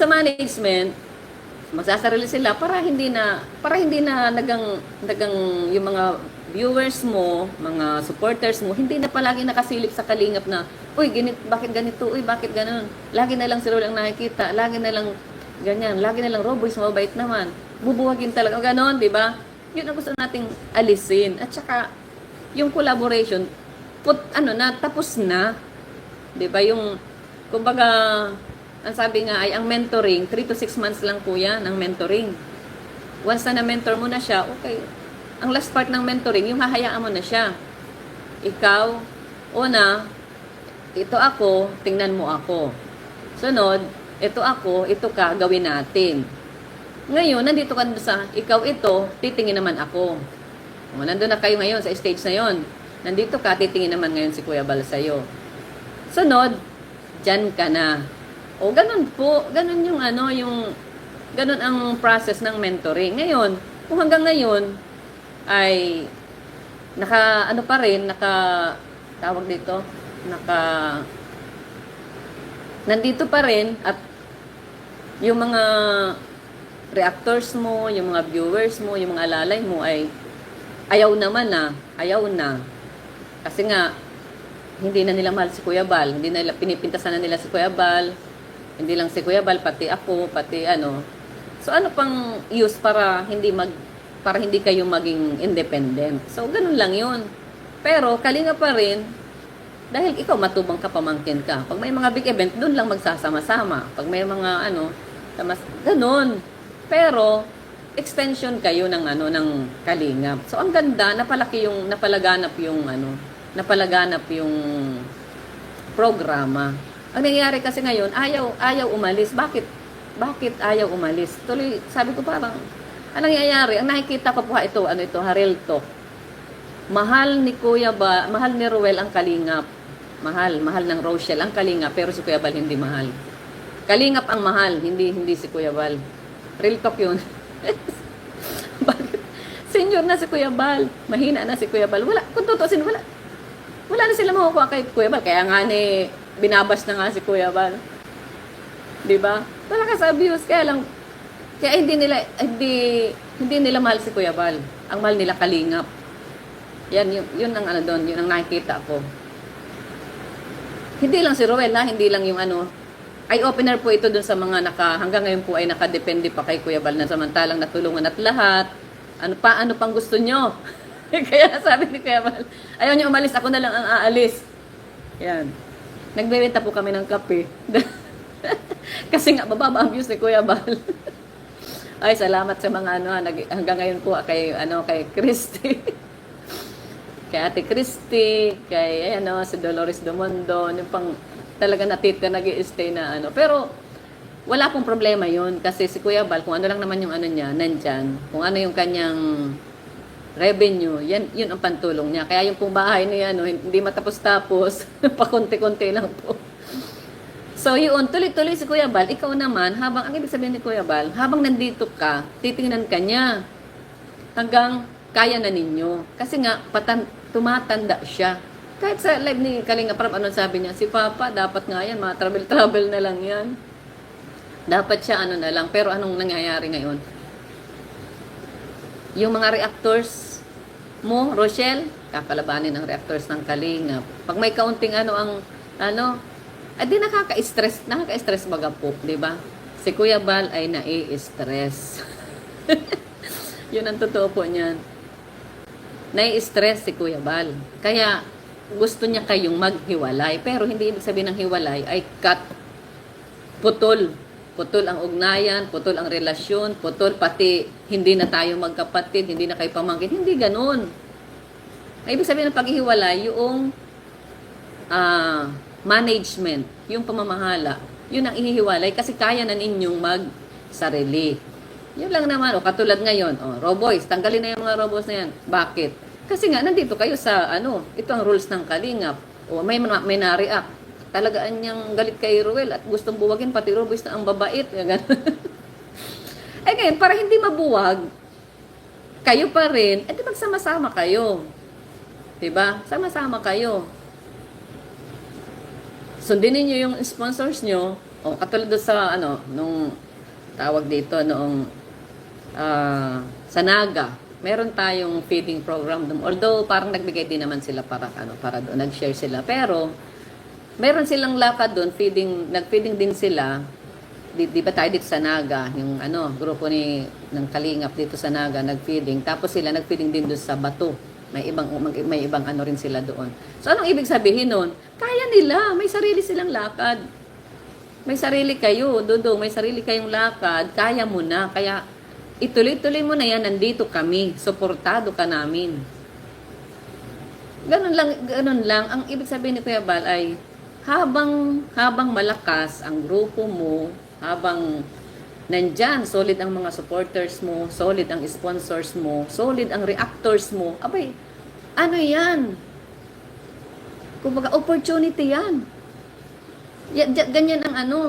sa management, magsasarili sila para hindi na para hindi na nagang nagang yung mga viewers mo, mga supporters mo, hindi na palagi nakasilip sa kalingap na, uy, ganit, bakit ganito, uy, bakit ganun. Lagi na lang si Rol ang nakikita, lagi na lang ganyan, lagi na lang Roboys, mabait naman. Bubuwagin talaga, ganon, di ba? Yun ang gusto nating alisin. At saka, yung collaboration, put, ano na, tapos na. Di ba? Yung, kumbaga, ang sabi nga ay, ang mentoring, 3 to 6 months lang po yan, ang mentoring. Once na na-mentor mo na siya, okay. Ang last part ng mentoring, yung hahayaan mo na siya. Ikaw, una, ito ako, tingnan mo ako. Sunod, ito ako, ito ka, gawin natin. Ngayon, nandito ka sa, ikaw ito, titingin naman ako. O, nandun na kayo ngayon sa stage na yon. Nandito ka, titingin naman ngayon si Kuya Bal sa'yo. Sunod, dyan ka na. O, ganun po, ganun yung ano, yung, ganun ang process ng mentoring. Ngayon, kung hanggang ngayon, ay, naka, ano pa rin, naka, tawag dito, naka, nandito pa rin, at yung mga reactors mo, yung mga viewers mo, yung mga alalay mo ay ayaw naman na, ayaw na. Kasi nga, hindi na nila mahal si Kuya Bal, hindi na nila, pinipintasan na nila si Kuya Bal, hindi lang si Kuya Bal, pati ako, pati ano. So ano pang use para hindi mag para hindi kayo maging independent. So ganun lang 'yun. Pero kalinga pa rin dahil ikaw matubang ka pamangkin ka. Pag may mga big event, doon lang magsasama-sama. Pag may mga ano, tamas, ganun. Pero extension kayo ng ano ng kalingap. So ang ganda, napalaki yung napalaganap yung ano, napalaganap yung programa. Ang nangyayari kasi ngayon, ayaw ayaw umalis. Bakit? Bakit ayaw umalis? Tuloy, sabi ko parang, ang nangyayari, ang nakikita ko po ito, ano ito, Harel Talk. Mahal ni Kuya ba, mahal ni Ruel ang kalingap. Mahal, mahal ng Rochelle ang kalingap, pero si Kuya Bal hindi mahal. Kalingap ang mahal, hindi hindi si Kuya Bal. Real talk yun. Bakit? Senior na si Kuya Bal. Mahina na si Kuya Bal. Wala, kung tutusin, wala. Wala na sila makukuha kay Kuya Bal. Kaya nga ni, binabas na nga si Kuya Bal. Di ba? Wala ka sa abuse. Kaya lang, kaya hindi nila, hindi, hindi nila mahal si Kuya Bal. Ang mahal nila kalingap. Yan, yun, yun ang ano doon, yun ang nakikita ko. Hindi lang si Roel ha, hindi lang yung ano, eye opener po ito dun sa mga naka, hanggang ngayon po ay nakadepende pa kay Kuya Bal na samantalang natulungan at lahat. Ano pa, ano pang gusto nyo? Kaya sabi ni Kuya Bal, ayaw nyo umalis, ako na lang ang aalis. Yan. Nagbebenta po kami ng kape. Kasi nga, mababa ang views ni Kuya Bal. Ay, salamat sa mga ano, nag, hanggang ngayon po kay, ano, kay Christy. kay Ate Christy, kay, ano, si Dolores Domondo, yung pang talaga natita nag stay na ano. Pero, wala pong problema yun kasi si Kuya Bal, kung ano lang naman yung ano niya, nandyan, kung ano yung kanyang revenue, yan, yun ang pantulong niya. Kaya yung pong bahay niya, no, hindi matapos-tapos, pakunti-kunti lang po. So yun, tuloy-tuloy si Kuya Bal, ikaw naman, habang, ang ibig sabihin ni Kuya Bal, habang nandito ka, titingnan ka niya. Hanggang kaya na ninyo. Kasi nga, patan, tumatanda siya. Kahit sa live ni Kalinga Prab, ano sabi niya, si Papa, dapat nga yan, mga travel-travel na lang yan. Dapat siya ano na lang. Pero anong nangyayari ngayon? Yung mga reactors mo, Rochelle, kakalabanin ang reactors ng Kalinga. Pag may kaunting ano ang, ano, ay di nakaka-stress, nakaka-stress baga po, di ba? Si Kuya Bal ay nai-stress. Yun ang totoo po niyan. Nai-stress si Kuya Bal. Kaya gusto niya kayong maghiwalay. Pero hindi ibig sabihin ng hiwalay ay cut. Putol. Putol ang ugnayan, putol ang relasyon, putol pati hindi na tayo magkapatid, hindi na kayo pamangkin. Hindi ganun. Ay, ibig sabihin ng paghihiwalay, yung ah, management, yung pamamahala, yun ang ihihiwalay kasi kaya na ninyong mag-sarili. Yun lang naman. O, katulad ngayon, o, Roboys, tanggalin na yung mga Roboys na yan. Bakit? Kasi nga, nandito kayo sa, ano, ito ang rules ng kalingap. O, may, may na-react. Talagaan niyang galit kay Ruel at gustong buwagin, pati Roboys na ang babait. Eh ngayon, para hindi mabuwag, kayo pa rin, eh di magsama-sama kayo. 'Di ba? Sama-sama kayo. Sundin niyo yung sponsors nyo, O, katulad sa, ano, nung tawag dito, noong ah, sa Naga, meron tayong feeding program. Although, parang nagbigay din naman sila para, ano, para doon, nag-share sila. Pero, meron silang lakad doon, feeding, nag-feeding din sila. Di, di ba tayo dito sa Naga, yung ano, grupo ni, ng Kalingap dito sa Naga, nag-feeding. Tapos sila nag-feeding din doon sa Bato. May ibang, may ibang ano rin sila doon. So, anong ibig sabihin nun? Kaya nila, may sarili silang lakad. May sarili kayo, Dudong, may sarili kayong lakad, kaya mo na. Kaya ituloy-tuloy mo na yan, nandito kami, suportado ka namin. Ganun lang, ganun lang. Ang ibig sabihin ni Kuya Bal ay, habang, habang malakas ang grupo mo, habang nandyan, solid ang mga supporters mo, solid ang sponsors mo, solid ang reactors mo, abay, ano yan? Kumbaga, opportunity yan. Ya- ya- ganyan ang ano,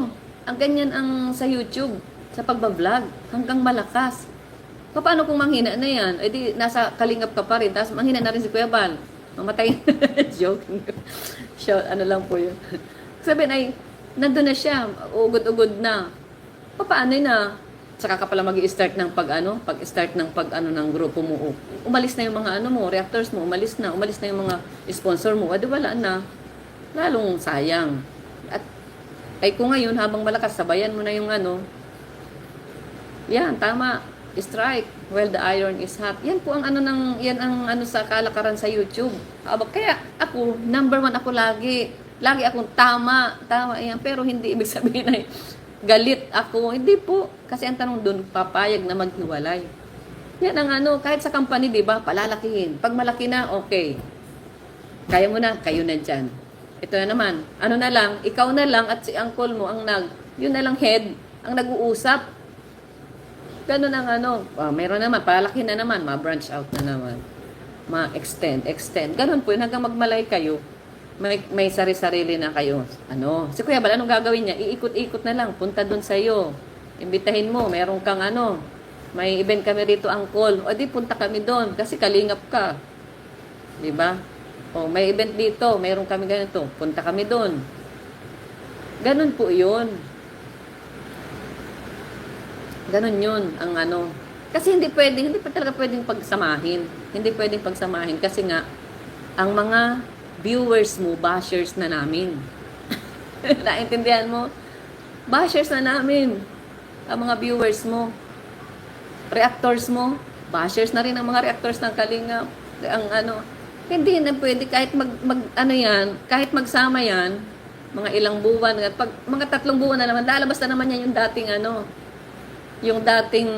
ang ganyan ang sa YouTube, sa pagbablog, hanggang malakas. Paano kung manghina na yan? Eh di, nasa kalingap ka pa rin, tapos manghina na rin si Kuya Bal. Mamatay. Joke. Show, ano lang po yun. Sabi ay, nandun na siya, ugod-ugod na. Paano na? Saka ka pala mag start ng pag ano, pag-start ng pag ano ng grupo mo. Umalis na yung mga ano mo, reactors mo, umalis na, umalis na yung mga sponsor mo. Adi wala na. Lalong sayang. At ay kung ngayon habang malakas sabayan mo na yung ano. Yan, tama. Strike while the iron is hot. Yan po ang ano ng yan ang ano sa kalakaran sa YouTube. Kaya ako number one ako lagi. Lagi akong tama, tama yan. Pero hindi ibig sabihin ay galit ako. Hindi po. Kasi ang tanong doon, papayag na maghiwalay. Yan ang ano, kahit sa company, di ba, palalakihin. Pag malaki na, okay. Kaya mo na, kayo na dyan. Ito na naman, ano na lang, ikaw na lang at si uncle mo ang nag, yun na lang head, ang nag-uusap. Ganun ang ano, ah, meron naman, palaki na naman, ma-branch out na naman. Ma-extend, extend. Ganun po, hanggang magmalay kayo, may, may sari-sarili na kayo. Ano? Si Kuya Bal, anong gagawin niya? Iikot-ikot na lang, punta dun sa iyo. Imbitahin mo, meron kang ano, may event kami rito, angkol. O di, punta kami doon, kasi kalingap ka. Di ba? O, may event dito, meron kami ganito, punta kami doon. Ganun po yun. Ganun yun, ang ano. Kasi hindi pwedeng, hindi pa talaga pwedeng pagsamahin. Hindi pwedeng pagsamahin kasi nga, ang mga viewers mo, bashers na namin. Naintindihan mo? Bashers na namin. Ang mga viewers mo. Reactors mo. Bashers na rin ang mga reactors ng Kalinga. Ang ano, hindi na pwede kahit mag, mag ano yan, kahit magsama yan, mga ilang buwan, pag mga tatlong buwan na naman, lalabas na naman yan yung dating ano, yung dating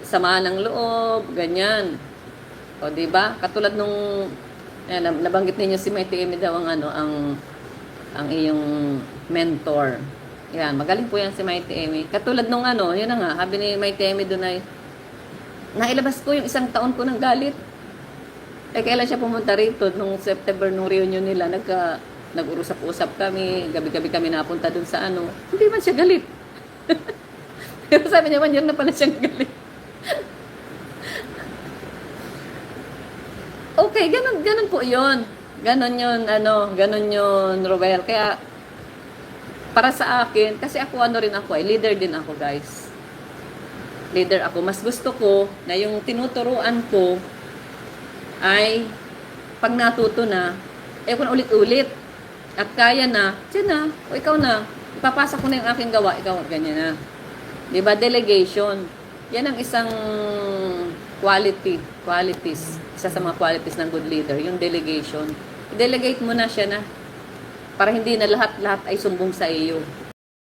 sama ng loob, ganyan. O, di ba? Katulad nung eh, nab- nabanggit ninyo si Mighty Amy daw ang ano, ang ang iyong mentor. Yan, magaling po yan si Mighty Amy. Katulad nung ano, yun na nga, sabi ni Mighty Amy doon ay, nailabas ko yung isang taon ko ng galit. Eh, kailan siya pumunta rito? Nung September, nung reunion nila, nagka, nag-urusap-usap kami, gabi-gabi kami napunta doon sa ano. Hindi man siya galit. Pero sabi niya, one year na pala siyang galit. okay, ganun, ganun po yun. Ganun yun, ano, ganun yun, Robel. Kaya, para sa akin, kasi ako ano rin ako, ay leader din ako, guys. Leader ako. Mas gusto ko na yung tinuturuan ko ay pag natuto na, eh kung ulit-ulit at kaya na, siya na, o ikaw na, ipapasa ko na yung aking gawa, ikaw, ganyan na. Di ba? Delegation. Yan ang isang quality, qualities, isa sa mga qualities ng good leader, yung delegation. I-delegate mo na siya na para hindi na lahat-lahat ay sumbong sa iyo.